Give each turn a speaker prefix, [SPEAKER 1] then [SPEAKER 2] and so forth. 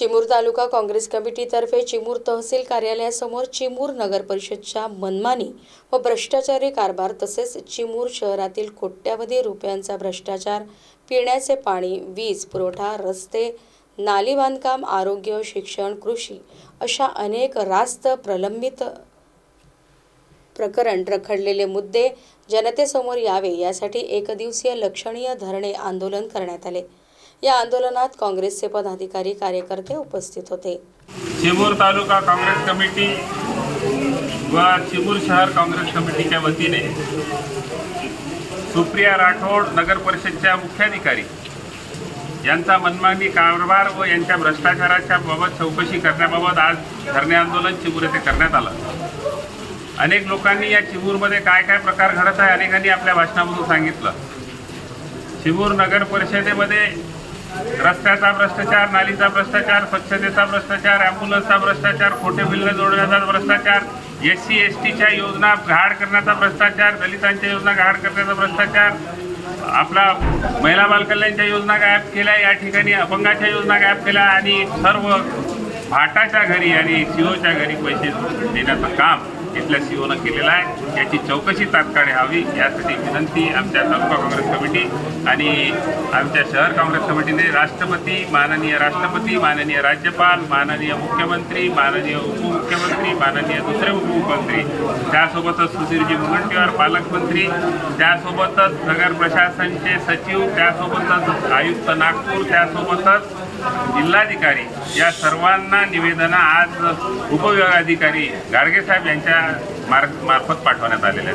[SPEAKER 1] चिमूर तालुका काँग्रेस कमिटीतर्फे चिमूर तहसील कार्यालयासमोर चिमूर नगर परिषदच्या मनमानी व भ्रष्टाचारी कारभार तसेच चिमूर शहरातील कोट्यावधी रुपयांचा भ्रष्टाचार पिण्याचे पाणी वीज पुरवठा रस्ते नाली बांधकाम आरोग्य शिक्षण कृषी अशा अनेक रास्त प्रलंबित प्रकरण रखडलेले मुद्दे जनतेसमोर यावे यासाठी एकदिवसीय लक्षणीय धरणे आंदोलन करण्यात आले. या आंदोलनात काँग्रेसचे पदाधिकारी कार्यकर्ते उपस्थित होते.
[SPEAKER 2] चिमूर तालुका काँग्रेस कमिटी व चिमूर शहर काँग्रेस कमिटीच्या वतीने सुप्रिया राठोड नगर परिषदच्या मुख्याधिकारी यांचा मनमानी कारभार व यांच्या भ्रष्टाचाराच्या बाबत चौकशी करण्याबाबत आज धरणे आंदोलन चिमूर येथे करण्यात आलं. अनेक लोकांनी या चिमूरमध्ये काय काय प्रकार घडत आहे अनेकांनी आपल्या भाषणामधून सांगितलं. चिमूर नगर परिषदेमध्ये रस्त्याचा भ्रष्टाचार नालीचा भ्रष्टाचार स्वच्छतेचा भ्रष्टाचार ॲम्ब्युलन्सचा भ्रष्टाचार खोटे बिल्ल जोडण्याचा भ्रष्टाचार एस सी एस टीच्या योजना घाड करण्याचा भ्रष्टाचार दलितांच्या योजना घाड करण्याचा भ्रष्टाचार आपला महिला बालकल्याणच्या योजना गायब केल्या या ठिकाणी अपंगाच्या योजना गायब केल्या आणि सर्व भाटाच्या घरी आणि सीओच्या घरी पैसे देण्याचं काम इथल्या सीओनं केलेलं आहे. याची चौकशी तात्काळ व्हावी यासाठी विनंती आमच्या तालुका काँग्रेस कमिटी आणि आमच्या शहर काँग्रेस कमिटीने राष्ट्रपती माननीय राष्ट्रपती माननीय राज्यपाल माननीय मुख्यमंत्री माननीय उपमुख्यमंत्री माननीय दुसरे उपमुख्यमंत्री त्यासोबतच सुधीरजी मुनगंटीवार पालकमंत्री त्यासोबतच नगर प्रशासनचे सचिव त्यासोबतच आयुक्त नागपूर त्यासोबतच जिल्हाधिकारी या सर्वांना निवेदनं आज उपविभागाधिकारी गाडगे साहेब यांच्या मार्ग मार्फत पाठवण्यात आलेल्या आहेत.